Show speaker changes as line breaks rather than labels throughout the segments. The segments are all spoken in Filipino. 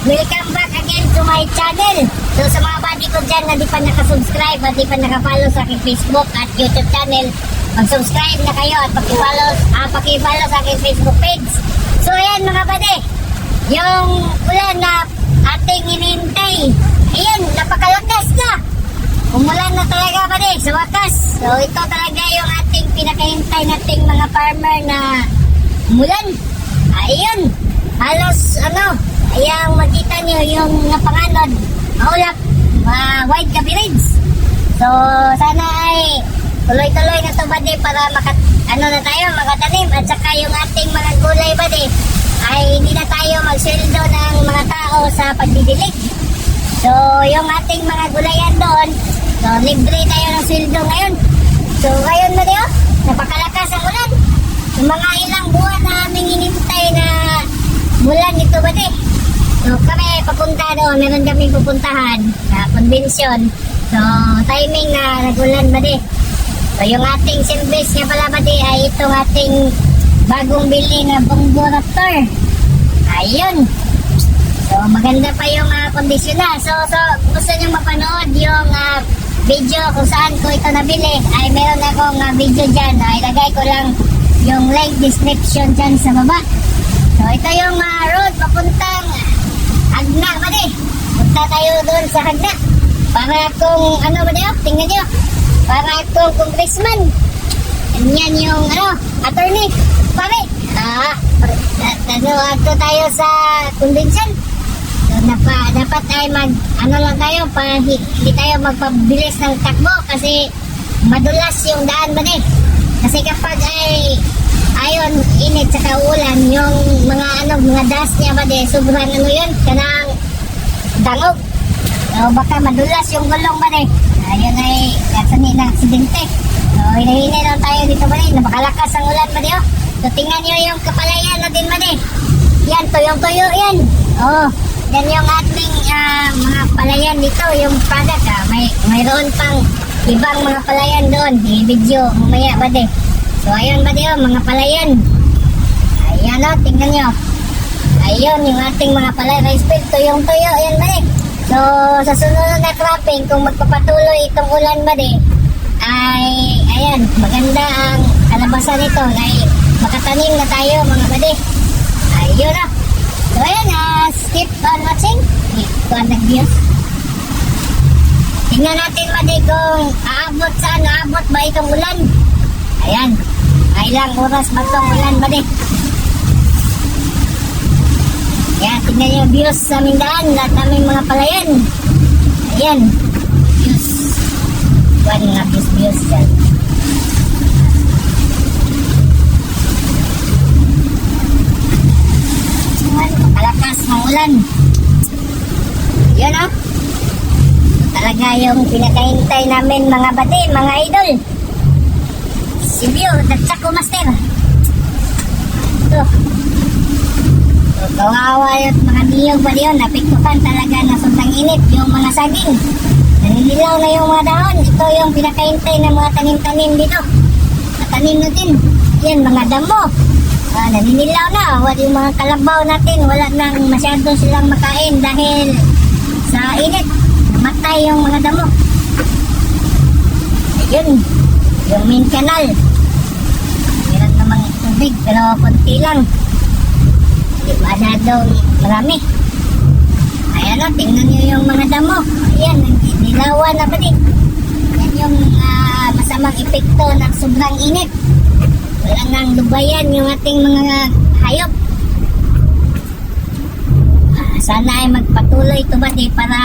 Welcome back again to my channel. So sa mga buddy ko dyan na di pa nakasubscribe at di pa nakapollow sa aking Facebook at YouTube channel, mag-subscribe na kayo at pakipollow, ah, pakipollow sa aking Facebook page. So ayan mga buddy, yung ulan na ating inintay, ayan, napakalakas na. Umulan na talaga buddy, sa wakas. So ito talaga yung ating pinakahintay nating mga farmer na umulan. Ayun, halos ano, ayang makita nyo yung napanganod, maulap, mga white cabbages. So, sana ay tuloy-tuloy na to bade para makat, ano na tayo, makatanim at saka yung ating mga gulay bade ay hindi na tayo magsweldo ng mga tao sa pagdidilig. So, yung ating mga gulayan doon, so, libre tayo ng sweldo ngayon. So, ngayon na diyo, napakalakas ang ulan. Yung mga ilang buwan na aming inintay na bulan nito ba di? So kami papunta doon, meron kami pupuntahan sa convention. So timing na nagulan ba di? So yung ating service nga pala ba di ay itong ating bagong bili na Bongo Raptor. Ayun. So maganda pa yung uh, kondisyon na. So, so gusto nyo mapanood yung ah, video kung saan ko ito nabili ay meron akong ah, video dyan. Ay lagay ko lang yung link description dyan sa baba. So ito yung ah, road papuntang Agna ba di? Punta tayo doon sa Agna. Para kung ano ba di? Tingnan nyo. Para kung congressman. Yan yung ano, attorney. Pare. Ah, ano, ato tayo sa convention. So, napa, dapat ay mag, ano lang tayo, pa, hi- hindi tayo magpabilis ng takbo kasi madulas yung daan ba di? Kasi kapag ay ayon init sa kaulan, yung mga ano, mga dust niya ba di, sobrang ano yun, kanang dangog. So, baka madulas yung gulong ba di? Ayun ay, kasani na aksidente. So, hinahinay lang tayo dito ba di? Napakalakas ang ulan ba di? Oh? So, tingnan nyo yung kapalayan natin ba di? Yan, tuyong-tuyo yan. Oh, yan yung ating ah, mga palayan dito, yung product. Ah. May, mayroon pang ibang mga palayan doon. I-video mamaya ba di? So, ayun ba di? Oh, mga palayan. Ayan o, tingnan nyo. Ayun, yung ating mga palayan. Rice field, tuyong-tuyo. Ayan ba di? So, sa sunod na cropping, kung magpapatuloy itong ulan ba di, ay, ayan, maganda ang kalabasan nito. Ay, makatanim na tayo mga badi. Ayun na. So, ayan, ah, skip on watching. Ito ang nag-views. Tingnan natin badi kung aabot saan, aabot ba itong ulan. Ayan. Ilang oras ba itong ulan badi? Ayan, tingnan yung views sa aming daan, aming mga palayan. Ayan. Views. One nga views, views dyan. Ayan, makalakas ng ulan. Yun o. Talaga yung pinakahintay namin mga bati, mga idol. Si Bio, Datsako Master. Ito. Kawawa yung mga niyog ba yun, napiktukan talaga na sobrang init yung mga saging. Naninilaw na yung mga dahon. Ito yung pinakahintay ng mga tanim-tanim dito. Matanim natin. Yan, mga damo. Ah, naninilaw na. Wala yung mga kalabaw natin. Wala nang masyado silang makain dahil sa init. Matay yung mga damo. Ayun. Yung main canal. Tubig pero konti lang. Hindi masyadong marami. Ayan o, tingnan nyo yung mga damo. Ayan, nilawan na ba din? Yan yung ah, masamang epekto ng sobrang init. Wala nang lubayan yung ating mga hayop. Ah, sana ay magpatuloy ito ba di para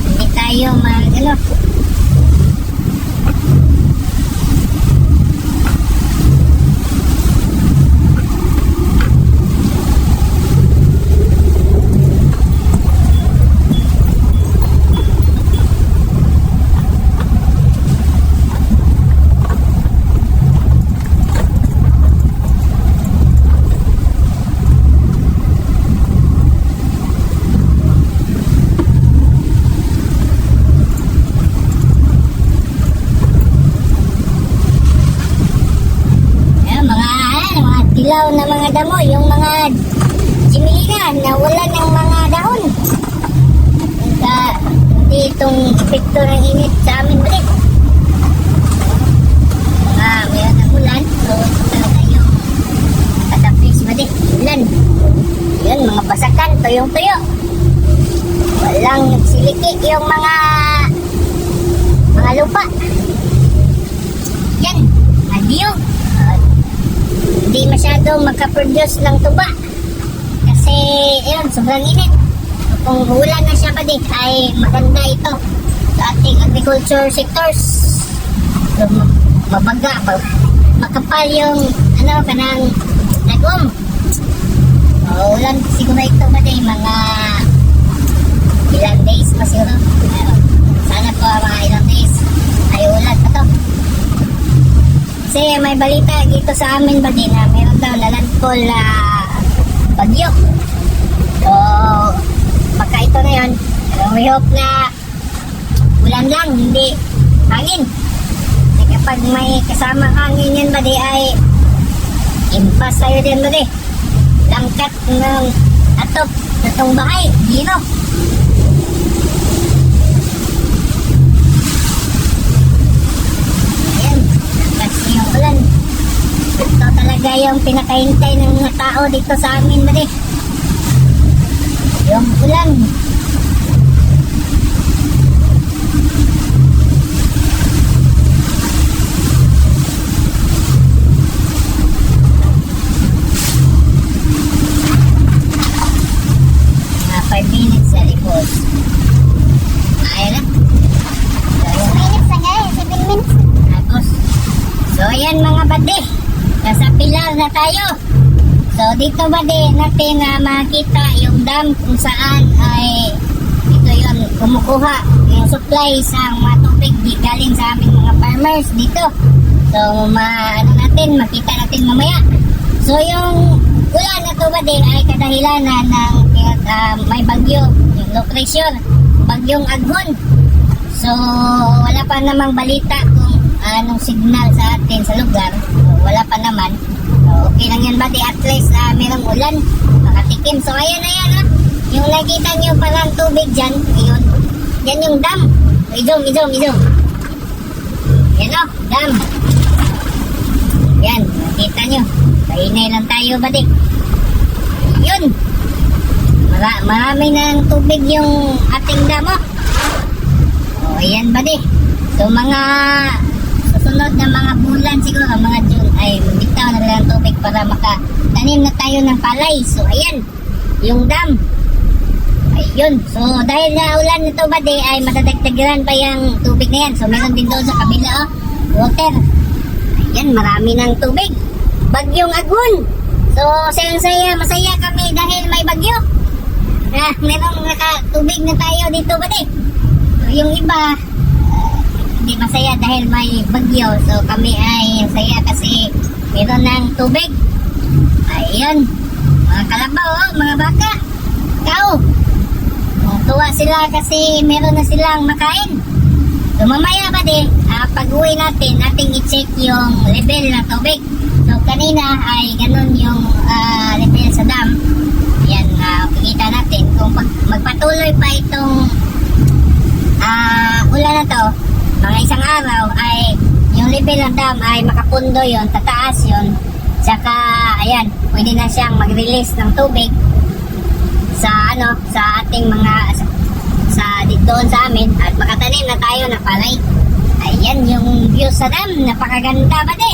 hindi tayo mag ano, Dilaw na mga damo, yung mga jimiligan nawalan ng mga dahon. Ka, hindi itong epekto ng init sa amin balik. Ah, mayroon ng ulan. So, talaga yung katapis balik. Ulan. Yun, mga basakan, tuyong-tuyo. Walang nagsiliki yung mga mga lupa. Yan, nagyo. Hindi masyado magka-produce ng tuba. Kasi, yun, sobrang init. Kung ulan na siya pa din, ay maganda ito sa ating agriculture sectors. So, ma- mabaga, ma- makapal yung, ano, kanang nagum. So, ulan siguro ito ba din, mga ilang days pa siguro. Sana po mga ilang days ay ulan pa to. Kasi may balita dito sa amin ba din na meron daw lalantol na bagyo. So, pagka ito na yun, we hope na ulan lang, hindi hangin. Kasi kapag may kasama hangin yan ba di ay impas tayo din ba di. Langkat ng atop sa itong bahay, gino. Ayan, kasi yung ulan. Ito talaga yung pinakahintay ng mga tao dito sa amin ba di. Yung ulan. Mga 5 minutes sa likod. Ayun na. So, yun.
minutes na nga eh, 7 minutes.
Tapos, so ayan mga bade, nasa pilar na tayo. So dito bade natin na makita yung dam kung saan ay ito yon kumukuha yung supply sa mga tubig di galing sa aming mga farmers dito. So ma ano natin, makita natin mamaya. So yung ulan na to bade ay kadahilanan ng ah, may bagyo, yung low pressure, bagyong aghon. So, wala pa namang balita kung anong signal sa atin sa lugar. So, wala pa naman. Okay lang yan ba? Di at least uh, merong ulan, makatikim. So, ayan na yan ha. Yung nakita nyo parang tubig dyan, yun. Yan yung dam. Idom, idom, idom. Yan o, dam. Yan, nakita nyo. Kainay lang tayo ba di? Yun. Mara marami ng tubig yung ating dam oh. O, ayan ba di? So, mga susunod na mga bulan siguro, mga June, ay bitaw na lang tubig makatanim na tayo ng palay. So, ayan, yung dam. Ayun. So, dahil na ulan nito ba di, ay madadagdagan pa yung tubig na yan. So, meron din doon sa kabila, oh, water. Ayan, marami ng tubig. Bagyong agun. So, sayang-saya, masaya kami dahil may bagyo. Ah, merong nakatubig na tayo dito ba di? yung iba hindi masaya dahil may bagyo so kami ay saya kasi meron ng tubig ayun mga kalabaw oh, mga baka. Oh, tuwa sila kasi meron na silang makain. So mamaya ba di uh, pag uwi natin nating i-check yung level ng tubig. So kanina ay ganun yung ah, level sa dam. Yan uh, kita natin kung pag, magpatuloy pa itong ah ulan na to, mga isang araw ay yung level ng dam ay makapundo yon tataas yon Tsaka, ayan, pwede na siyang mag-release ng tubig sa ano, sa ating mga sa, sa doon sa amin at makatanim na tayo ng palay. Ayan yung view sa dam, napakaganda ba de?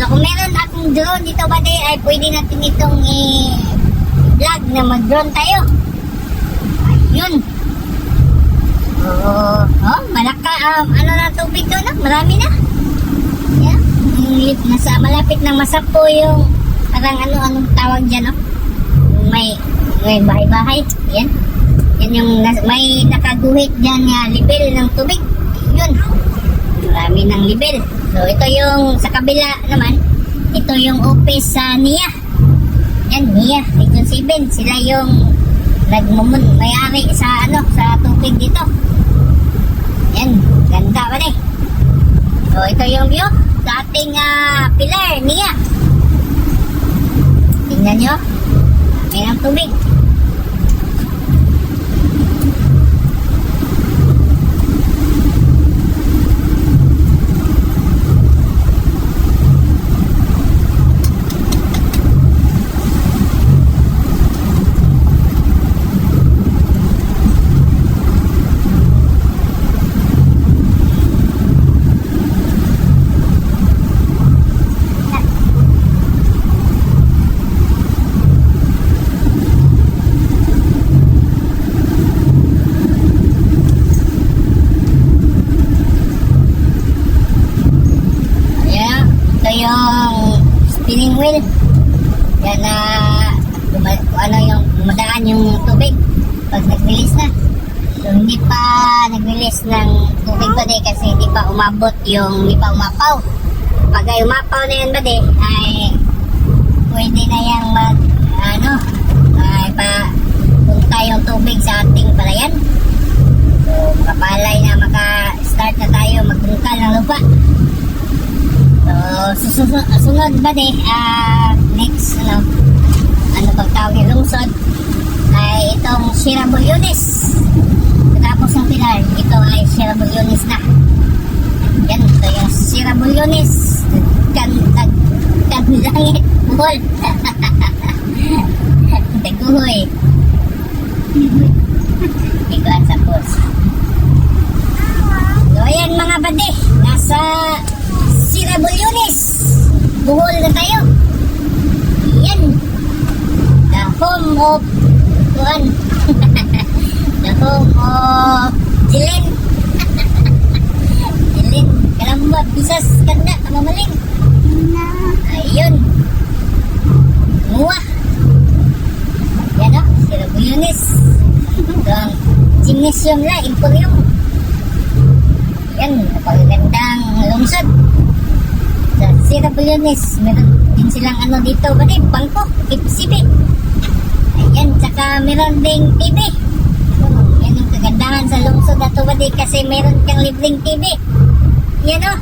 So kung meron akong drone dito ba de, ay pwede natin itong i-vlog na mag-drone tayo. Ayun. Oo. Oh, malaka, um, ano na tubig doon, ah? marami na. Lip- nasa malapit na masapo yung parang ano anong tawag diyan? Yung May may bahay-bahay. Yan. Yan yung nas- may nakaguhit diyan nga level ng tubig. Yun. Marami ng level. So ito yung sa kabila naman, ito yung office sa NIA. Yan, NIA, Region 7. Sila yung nagmumun may-ari sa ano sa tubig dito. Yan, ganda pa rin. So ito yung view sa ating ah, pilar niya. Tingnan nyo. May ng tubig. guma- kung ano yung gumadaan yung tubig pag nag-release na. So, hindi pa nag-release ng tubig ba di kasi hindi pa umabot yung, hindi pa umapaw. Pag ay umapaw na yan ba di, ay pwede na yung mag, ano, ay pa, punta yung tubig sa ating palayan. So, makapalay na maka-start na tayo magbungkal ng lupa. So, susunod, sunod ba di, ah, next, ano, ano bang tawag yung lungsod, ay itong Sierra Bulyones. Tapos ng pilar, ito ay Sierra Bulyones na. Yan, ito yung Sierra Bulyones. Kan, kan, kan langit, buhol. Teguhoy. Ikaw sa post. So, ayan mga bade, nasa Sierra Bulyones. Buhol na tayo. Yan. The home of Kuan. The home of Jilin. Jilin. Kalamba, bisas, kanda, kamamaling. Ayun. Muwa. Yan o, Sierra Bulyones. Ito ang gymnasium la, emporium. Yan, napagagandang lungsod. Sa Sierra Bulyones, meron din silang ano dito, ba din, bangko, KPCB. Ayan, tsaka meron ding TV. Yan ang kagandahan sa lungsod na to, ba kasi meron kang libreng TV. Yan o.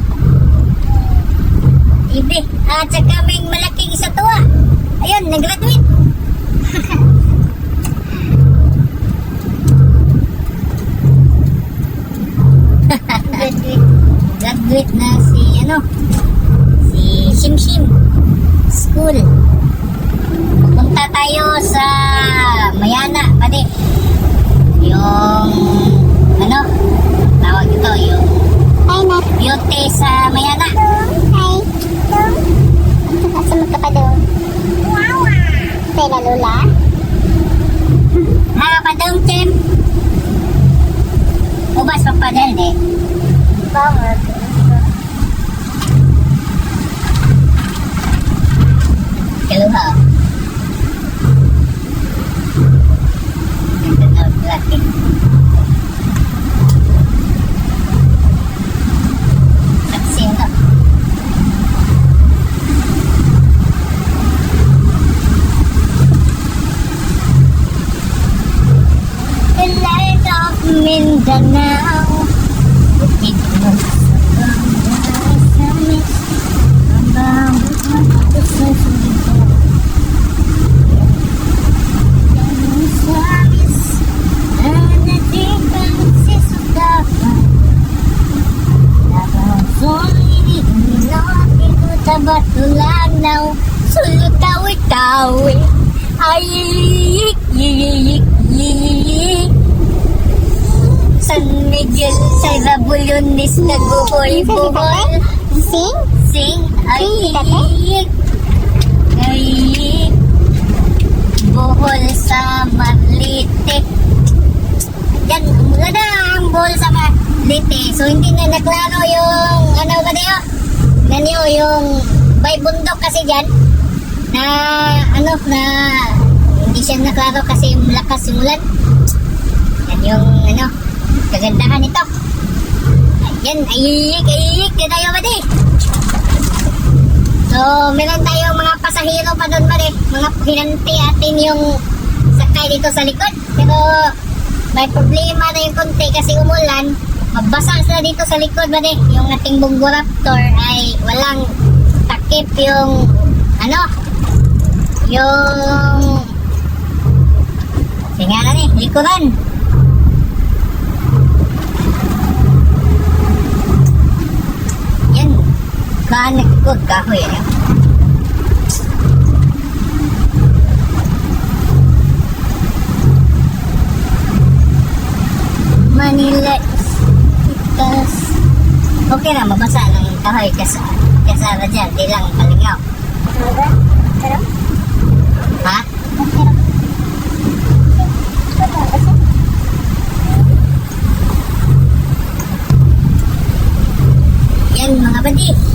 TV. At tsaka may malaking isa tuwa. Ayun, nag-graduate. graduate. Na si, ano, si Shimshim School. Punta tayo sa Mayana, pati. Yung, ano, tawag ito, yung Beauty sa Mayana.
Hi. Asa mo ka pa doon? Tela Lola?
Nakapadong, Tim. Ubas papadal, eh.
Bawag.
Kaluha. Ganda na Thank you. Miguel sa Rabulunis nagbuhol-buhol.
Sing?
Sing,
Sing,
ayik, ayik. Buhol sa Marlite. Yan, wala ang buhol sa Marlite. So, hindi na naklaro yung, ano ba niyo? Nanyo, yung by bundok kasi dyan, na, ano, na, hindi siya naklaro kasi malakas yung ulan. Yan yung, ano, kagandahan nito. Ayan, ayik, ayik, yan tayo ba di? So, meron tayong mga pasahero pa doon eh. Mga hinanti atin yung sakay dito sa likod. Pero may problema na yung konti kasi umulan. Mabasa sila dito sa likod eh. Yung ating Bungo Raptor ay walang takip yung ano yung singalan eh, likuran. Yan. Kaan nagkod kahoy ano. Manila Itas. Okay na, mabasa ng kahoy kas kasara dyan. Di lang palingaw. Ha? Yan mga badi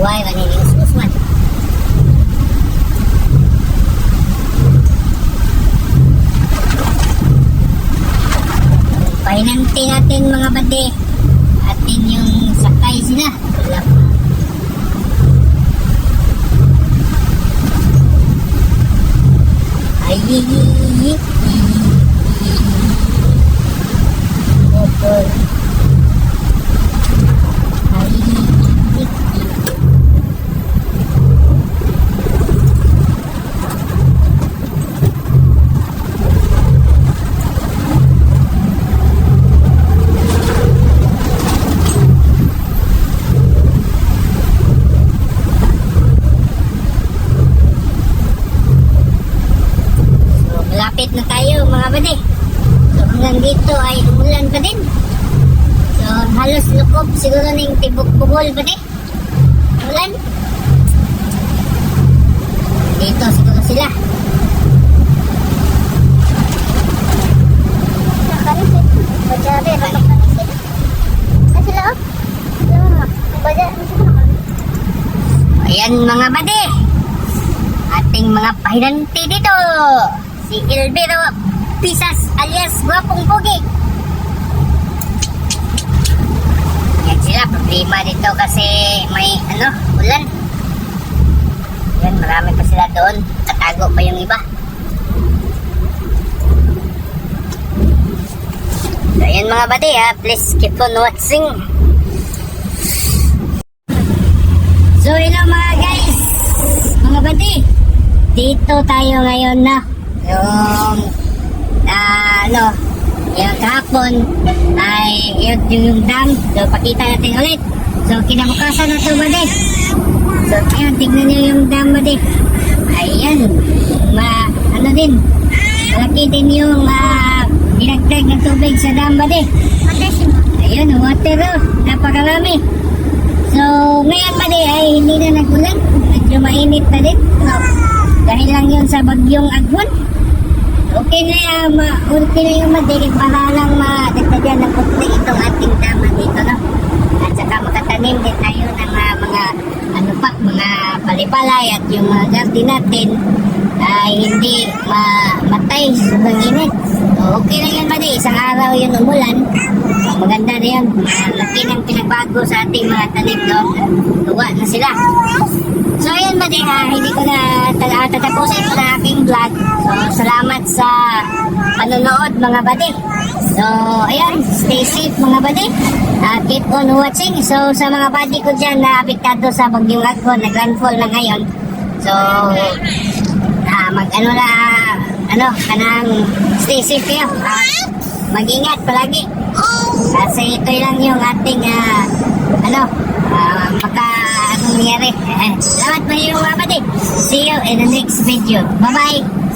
buhay, magiging uswan. Pahinanti natin mga bade at inyong sakay sila. Malapit na tayo mga bade. So, hanggang dito ay umulan pa din. So, halos lukob siguro ng tibok bugol pa din. Umulan. Dito siguro sila.
Bajabe, nakarisit. Ay, sila ano sila nakarisit?
Ayan mga bade. Ating mga pahinanti dito. Si Elviro Pisas alias Guwapong Pugi. Yan sila. Problema dito kasi may ano, ulan. Yan, marami pa sila doon. Tatago pa yung iba. So, ayan mga bade ha. Please keep on watching. So, hello mga guys. Mga bati. Dito tayo ngayon na. Yung, ah, ano, yung kahapon ay yun, yung, yung dam. So, pakita natin ulit. So, kinabukasan na ito bati. So, ayan, tignan nyo yung dam bati. Ayan. Ma, ano din. Malaki din yung ah, binagdag ng tubig sa dam bati. Ayun, water oh. Napakarami. So, ngayon pa din ay hindi na nagulan. Medyo mainit na din. So, dahil lang yun sa bagyong agwan. Okay na yan, ma okay na yung madilig para lang madagdagan ng putli itong ating tama dito, no? At saka makatanim din tayo ng ah, mga ano pa, mga palipalay at yung mga garden natin ay hindi mamatay sobrang init. So, okay na yan, Madi. Isang araw yun umulan. Maganda na yun. Malaki ng pinagbago sa ating mga tanim doon. Tuwa na sila. So, ayun, Madi, ha, hindi ko na tala- tatapusin na aking vlog. So, salamat sa panonood, mga badi. So, ayan, stay safe, mga badi. Ah, keep on watching. So, sa mga badi ko dyan na apektado sa bagyong agpo, nag-landfall na ngayon. So, ah, mag ano na, ano, kanang stay safe kayo. Ah, mag-ingat palagi. Kasi ito lang yung ating, ah, ano, ah, maka, nangyari. Salamat mga badi. See you in the next video. Bye-bye.